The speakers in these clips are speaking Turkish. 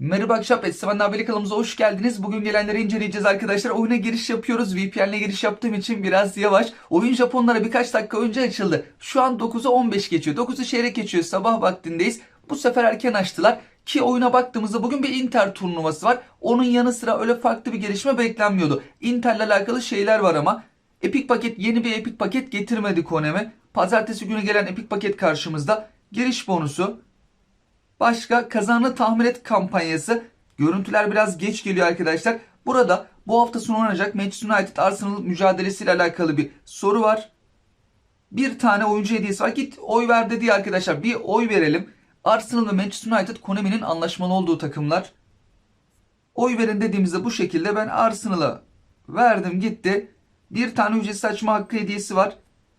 Merhaba akşam Esteban Nabeli kanalımıza hoş geldiniz. Bugün gelenleri inceleyeceğiz arkadaşlar. Oyuna giriş yapıyoruz. VPN'le giriş yaptığım için biraz yavaş. Oyun Japonlara birkaç dakika önce açıldı. Şu an 9'u 15 geçiyor. 9'u çeyrek geçiyor. Sabah vaktindeyiz. Bu sefer erken açtılar. Ki oyuna baktığımızda bugün bir Inter turnuvası var. Onun yanı sıra öyle farklı bir gelişme beklenmiyordu. Inter'le alakalı şeyler var ama. Epic paket yeni bir Epic paket getirmedi Konami. Pazartesi günü gelen Epic paket karşımızda. Giriş bonusu, Başka kazanını tahmin et kampanyası. Görüntüler biraz geç geliyor arkadaşlar. Burada bu hafta sonu oynanacak Manchester United Arsenal mücadelesiyle alakalı bir soru var. Bir tane oyuncu hediyesi var. Git oy ver dedi arkadaşlar. Bir oy verelim. Arsenal ve Manchester United Konami'nin anlaşmalı olduğu takımlar. Oy verin dediğimizde bu şekilde ben Arsenal'a verdim gitti. Bir tane ücretsiz açma hakkı hediyesi var.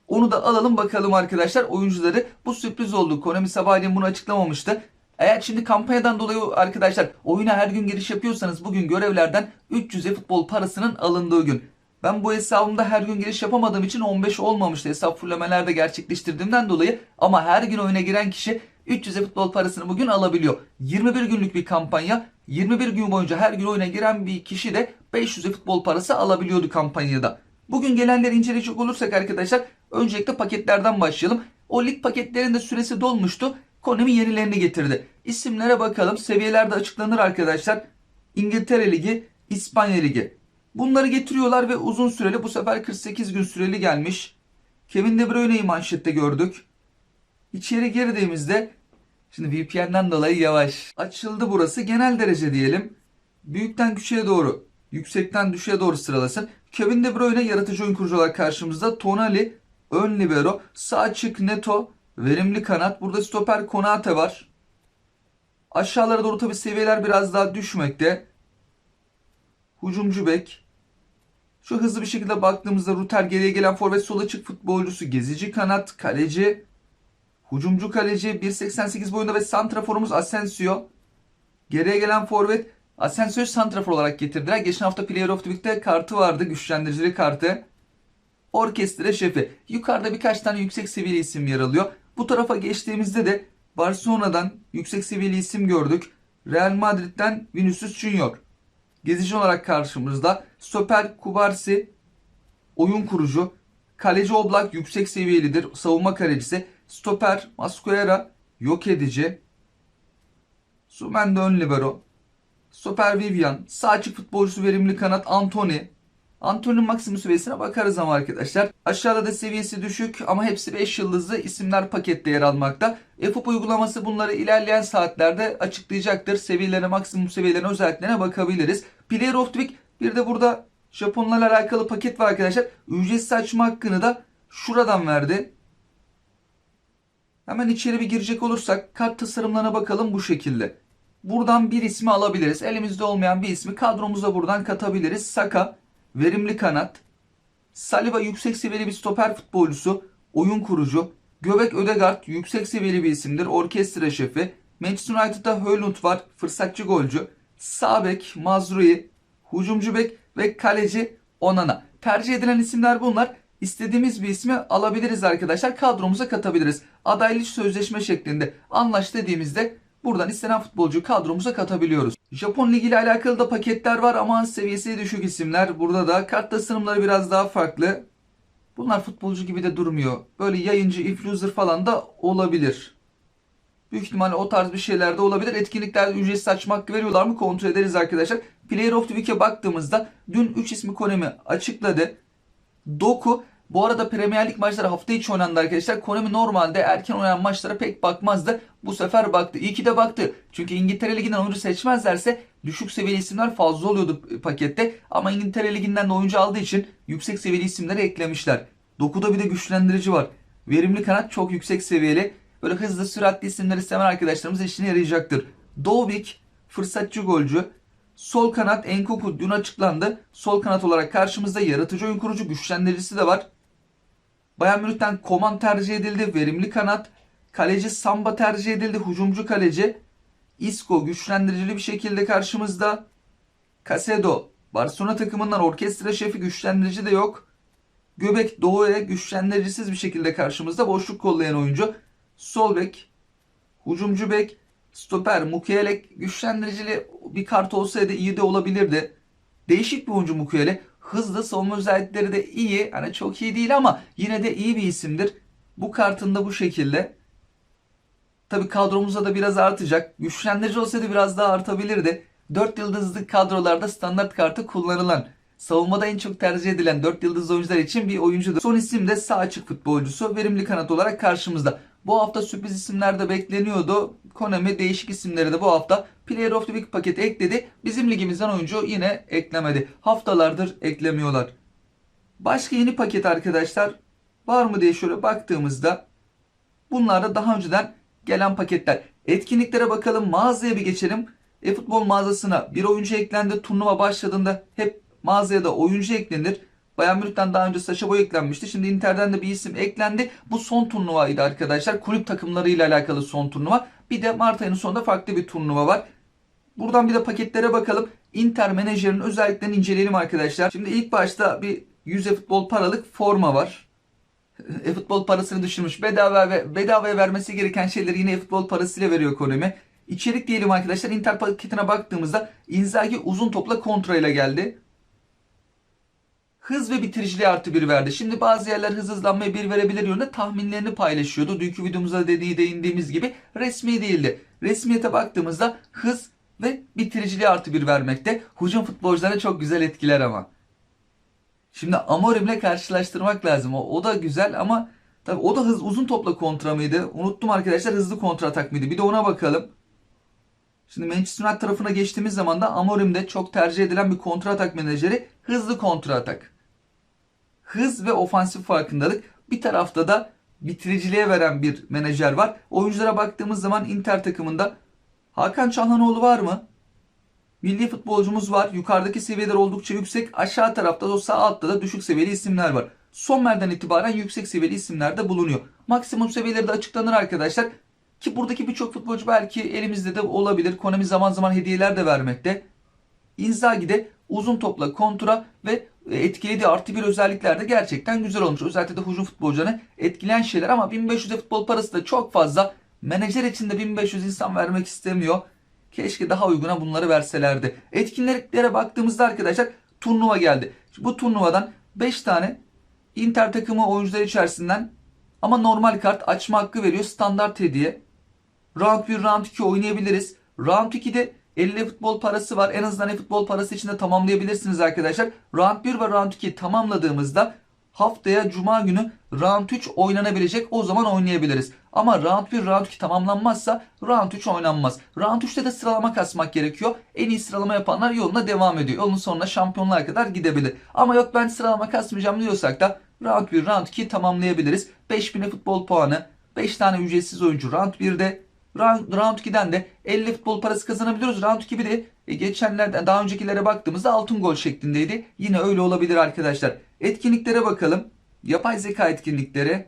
Onu da alalım bakalım arkadaşlar oyuncuları. Bu sürpriz oldu. Konami sabahleyin bunu açıklamamıştı. Eğer şimdi kampanyadan dolayı arkadaşlar oyuna her gün giriş yapıyorsanız bugün görevlerden 300 futbol parasının alındığı gün. Ben bu hesabımda her gün giriş yapamadığım için 15 olmamıştı hesap fullemeler de gerçekleştirdiğimden dolayı. Ama her gün oyuna giren kişi 300 futbol parasını bugün alabiliyor. 21 günlük bir kampanya. 21 gün boyunca her gün oyuna giren bir kişi de 500 futbol parası alabiliyordu kampanyada. Bugün gelenleri inceleyecek olursak arkadaşlar öncelikle paketlerden başlayalım. O lig paketlerinde süresi dolmuştu. Konami yenilerini getirdi. İsimlere bakalım. Seviyelerde açıklanır arkadaşlar. İngiltere Ligi, İspanya Ligi. Bunları getiriyorlar ve uzun süreli bu sefer 48 gün süreli gelmiş. Kevin De Bruyne'yi manşette gördük. İçeri girdiğimizde şimdi VPN'den dolayı yavaş. Açıldı burası. Genel derece diyelim. Büyükten küçüğe doğru, yüksekten düşüğe doğru sıralasın. Kevin De Bruyne yaratıcı oyun kurucu karşımızda. Tonali ön libero, sağ açık Neto, verimli kanat. Burada stoper Konate var. Aşağılara doğru tabi seviyeler biraz daha düşmekte. Hucumcu bek. Şu hızlı bir şekilde baktığımızda Ruter geriye gelen forvet sol açık futbolcusu, gezici kanat, kaleci, hucumcu kaleci, 1.88 boyunda ve santraforumuz Asensio. Geriye gelen forvet Asensio'yu santrafor olarak getirdiler. Geçen hafta Player of the Week'te kartı vardı, güçlendiricili kartı. Orkestra şefi. Yukarıda birkaç tane yüksek seviyeli isim yer alıyor. Bu tarafa geçtiğimizde de Barcelona'dan yüksek seviyeli isim gördük. Real Madrid'den Vinicius Junior. Gezici olarak karşımızda stoper Kubarsi, oyun kurucu, kaleci Oblak yüksek seviyelidir, savunma kalecisi, stoper Masquera yok edici, Sumen de ön libero, stoper Vivian, sağ açık futbolcusu verimli kanat Anthony, Anthony'nin maksimum seviyesine bakarız ama arkadaşlar. Aşağıda da seviyesi düşük ama hepsi 5 yıldızlı isimler pakette yer almakta. EFOP uygulaması bunları ilerleyen saatlerde açıklayacaktır. Seviyelerine, maksimum seviyelerine, özelliklerine bakabiliriz. Player of the Week bir de burada Japonlarla alakalı paket var arkadaşlar. Ücretsiz açma hakkını da şuradan verdi. Hemen içeri bir girecek olursak kart tasarımlarına bakalım bu şekilde. Buradan bir ismi alabiliriz. Elimizde olmayan bir ismi kadromuza buradan katabiliriz. Saka verimli kanat. Saliba yüksek seviyeli bir stoper futbolcusu, oyun kurucu. Göbek Ödegard yüksek seviyeli bir isimdir, orkestra şefi. Manchester United'da Höylund var, fırsatçı golcü. Sağ bek Mazrui, hücumcu bek ve kaleci Onana. Tercih edilen isimler bunlar. İstediğimiz bir ismi alabiliriz arkadaşlar. Kadromuza katabiliriz. Adaylık sözleşme şeklinde anlaş dediğimizde Buradan istenen futbolcuyu kadromuza katabiliyoruz. Japon Ligi ile alakalı da paketler var ama seviyesi düşük isimler. Burada da kart tasarımları biraz daha farklı. Bunlar futbolcu gibi de durmuyor. Böyle yayıncı, influencer falan da olabilir. Büyük ihtimalle o tarz bir şeyler de olabilir. Etkinliklerde ücretsiz açma hakkı veriyorlar mı kontrol ederiz arkadaşlar. Player of the Week'e baktığımızda dün 3 ismi Konami açıkladı. Doku bu arada Premier Lig maçları hafta içi oynandı arkadaşlar. Konami normalde erken oynanan maçlara pek bakmazdı. Bu sefer baktı. İyi ki de baktı. Çünkü İngiltere Ligi'nden oyuncu seçmezlerse düşük seviyeli isimler fazla oluyordu pakette. Ama İngiltere Ligi'nden de oyuncu aldığı için yüksek seviyeli isimleri eklemişler. Dokuda bir de güçlendirici var. Verimli kanat çok yüksek seviyeli. Böyle hızlı süratli isimler istemen arkadaşlarımız işine yarayacaktır. Dovik fırsatçı golcü. Sol kanat Enkoku dün açıklandı. Sol kanat olarak karşımızda yaratıcı oyun kurucu güçlendiricisi de var. Bayern Münih'ten Koman tercih edildi. Verimli kanat. Kaleci Samba tercih edildi. Hucumcu kaleci. Isco güçlendiricili bir şekilde karşımızda. Casedo Barcelona takımından orkestra şefi güçlendirici de yok. Göbek Doğu'ya güçlendiricisiz bir şekilde karşımızda boşluk kollayan oyuncu. Sol bek, hucumcu bek, Stoper Mukiele güçlendiricili bir kart olsaydı iyi de olabilirdi. Değişik bir oyuncu Mukiele. Hızlı savunma özellikleri de iyi. Hani çok iyi değil ama yine de iyi bir isimdir. Bu kartında bu şekilde. Tabi kadromuzda da biraz artacak. Güçlendirici olsaydı biraz daha artabilirdi. 4 yıldızlı kadrolarda standart kartı kullanılan, savunmada en çok tercih edilen 4 yıldızlı oyuncular için bir oyuncudur. Son isim de sağ açık futbolcusu. Verimli kanat olarak karşımızda. Bu hafta sürpriz isimler de bekleniyordu. Konami değişik isimleri de bu hafta Player of the Week paketi ekledi. Bizim ligimizden oyuncu yine eklemedi. Haftalardır eklemiyorlar. Başka yeni paket arkadaşlar var mı diye şöyle baktığımızda bunlar da daha önceden gelen paketler. Etkinliklere bakalım. Mağazaya bir geçelim. E-futbol mağazasına bir oyuncu eklendi. Turnuva başladığında hep mağazaya da oyuncu eklenir. Bayern Münih'ten daha önce Saşa Boy eklenmişti. Şimdi Inter'den de bir isim eklendi. Bu son turnuvaydı arkadaşlar. Kulüp takımlarıyla alakalı son turnuva. Bir de Mart ayının sonunda farklı bir turnuva var. Buradan bir de paketlere bakalım. Inter menajerinin özelliklerini inceleyelim arkadaşlar. Şimdi ilk başta bir 100 futbol paralık forma var. E-futbol parasını düşürmüş. Bedava ve bedavaya vermesi gereken şeyleri yine e-futbol parasıyla veriyor Konami. İçerik diyelim arkadaşlar. Inter paketine baktığımızda Inzaghi uzun topla kontra ile geldi. Hız ve bitiriciliğe artı bir verdi. Şimdi bazı yerler hız hızlanmaya bir verebilir yönünde tahminlerini paylaşıyordu. Dünkü videomuzda dediği değindiğimiz gibi resmi değildi. Resmiyete baktığımızda hız ve bitiriciliğe artı bir vermekte. Hücum futbolcularına çok güzel etkiler ama. Şimdi Amorim'le karşılaştırmak lazım. O, o da güzel ama tabii o da hız uzun topla kontra mıydı? Unuttum arkadaşlar hızlı kontra atak mıydı? Bir de ona bakalım. Şimdi Manchester United tarafına geçtiğimiz zaman da Amorim'de çok tercih edilen bir kontra atak menajeri hızlı kontra atak. Hız ve ofansif farkındalık. Bir tarafta da bitiriciliğe veren bir menajer var. Oyunculara baktığımız zaman Inter takımında Hakan Çalhanoğlu var mı? Milli futbolcumuz var. Yukarıdaki seviyeler oldukça yüksek. Aşağı tarafta da sağ altta da düşük seviyeli isimler var. Sommer'den itibaren yüksek seviyeli isimler de bulunuyor. Maksimum seviyeleri de açıklanır arkadaşlar. Ki buradaki birçok futbolcu belki elimizde de olabilir. Konami zaman zaman hediyeler de vermekte. Inzaghi de uzun topla kontra ve etkilediği artı bir özellikler de gerçekten güzel olmuş. Özellikle de hücum futbolcularını etkileyen şeyler ama 1500 futbol parası da çok fazla. Menajer için de 1500 insan vermek istemiyor. Keşke daha uyguna bunları verselerdi. Etkinliklere baktığımızda arkadaşlar turnuva geldi. Bu turnuvadan 5 tane Inter takımı oyuncular içerisinden ama normal kart açma hakkı veriyor. Standart hediye. Round 1, Round 2 oynayabiliriz. Round 2'de 50 futbol parası var. En azından futbol parası için de tamamlayabilirsiniz arkadaşlar. Round 1 ve Round 2 tamamladığımızda haftaya Cuma günü Round 3 oynanabilecek. O zaman oynayabiliriz. Ama Round 1, Round 2 tamamlanmazsa Round 3 oynanmaz. Round 3'te de sıralama kasmak gerekiyor. En iyi sıralama yapanlar yoluna devam ediyor. Yolun sonuna şampiyonluğa kadar gidebilir. Ama yok ben sıralama kasmayacağım diyorsak da Round 1, Round 2 tamamlayabiliriz. 5000 futbol puanı, 5 tane ücretsiz oyuncu Round 1'de Round, round 2'den de 50 futbol parası kazanabiliyoruz. Round 2 bir de e, geçenlerden daha öncekilere baktığımızda altın gol şeklindeydi. Yine öyle olabilir arkadaşlar. Etkinliklere bakalım. Yapay zeka etkinlikleri.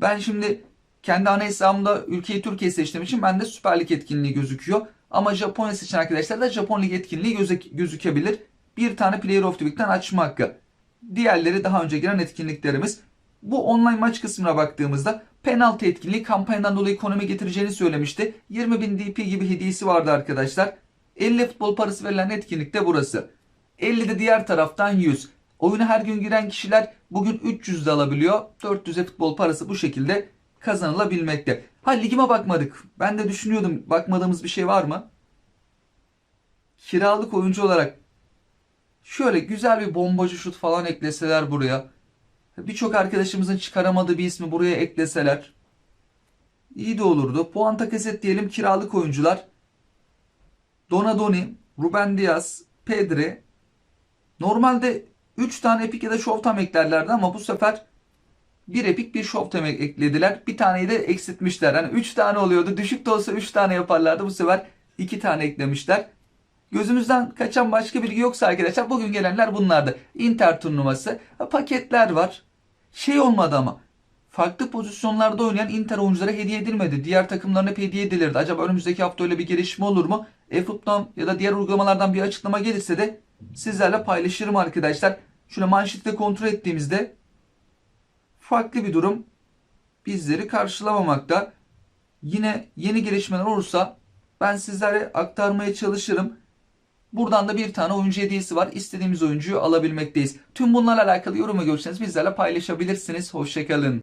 Ben şimdi kendi ana hesabımda ülkeyi Türkiye seçtiğim için bende Süper Lig etkinliği gözüküyor. Ama Japonya seçen arkadaşlar da Japon Lig etkinliği gözük gözükebilir. Bir tane Player of the Week'ten açma hakkı. Diğerleri daha önce giren etkinliklerimiz. Bu online maç kısmına baktığımızda penaltı etkinliği kampanyadan dolayı ekonomi getireceğini söylemişti. 20 bin DP gibi hediyesi vardı arkadaşlar. 50 futbol parası verilen etkinlik de burası. 50 de diğer taraftan 100. Oyuna her gün giren kişiler bugün 300 de alabiliyor. 400'e futbol parası bu şekilde kazanılabilmekte. Ha ligime bakmadık. Ben de düşünüyordum bakmadığımız bir şey var mı? Kiralık oyuncu olarak şöyle güzel bir bombacı şut falan ekleseler buraya. Birçok arkadaşımızın çıkaramadığı bir ismi buraya ekleseler iyi de olurdu. Puan takaset diyelim kiralık oyuncular. Donadoni, Ruben Diaz, Pedri. Normalde 3 tane epik ya da showtime eklerlerdi ama bu sefer bir epik bir showtime eklediler. Bir taneyi de eksiltmişler. Hani 3 tane oluyordu. Düşük de olsa 3 tane yaparlardı. Bu sefer 2 tane eklemişler. Gözümüzden kaçan başka bilgi yoksa arkadaşlar bugün gelenler bunlardı. Inter turnuvası. Paketler var. Şey olmadı ama. Farklı pozisyonlarda oynayan Inter oyunculara hediye edilmedi. Diğer takımların hep hediye edilirdi. Acaba önümüzdeki hafta öyle bir gelişme olur mu? eFoot'tan ya da diğer uygulamalardan bir açıklama gelirse de sizlerle paylaşırım arkadaşlar. Şöyle manşette kontrol ettiğimizde farklı bir durum bizleri karşılamamakta. Yine yeni gelişmeler olursa ben sizlere aktarmaya çalışırım. Buradan da bir tane oyuncu hediyesi var. İstediğimiz oyuncuyu alabilmekteyiz. Tüm bunlarla alakalı yorum ve görüşlerinizi bizlerle paylaşabilirsiniz. Hoşçakalın.